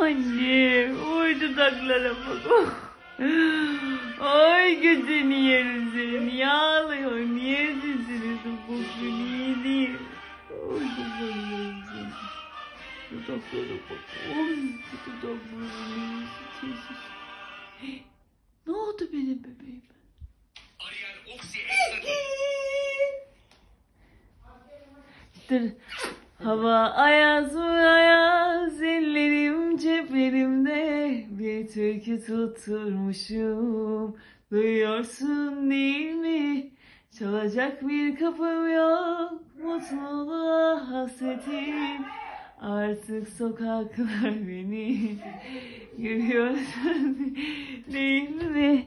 Anne, oy dudaklara bak. Ay götünü yerim seni. Niye ağlıyorsun? Niye sesiniyorsun? Kokuyor niye değil? Ay dudaklara yerim seni. Dudaklara bak. Oy dudaklara yerim Ne oldu benim bebeğim? Dur. Hava ayaz mı bir türkü tutturmuşum duyuyorsun değil mi? Çalacak bir kapım yok. Mutluluğa hasretim. Artık sokaklar beni. Görüyorsun değil mi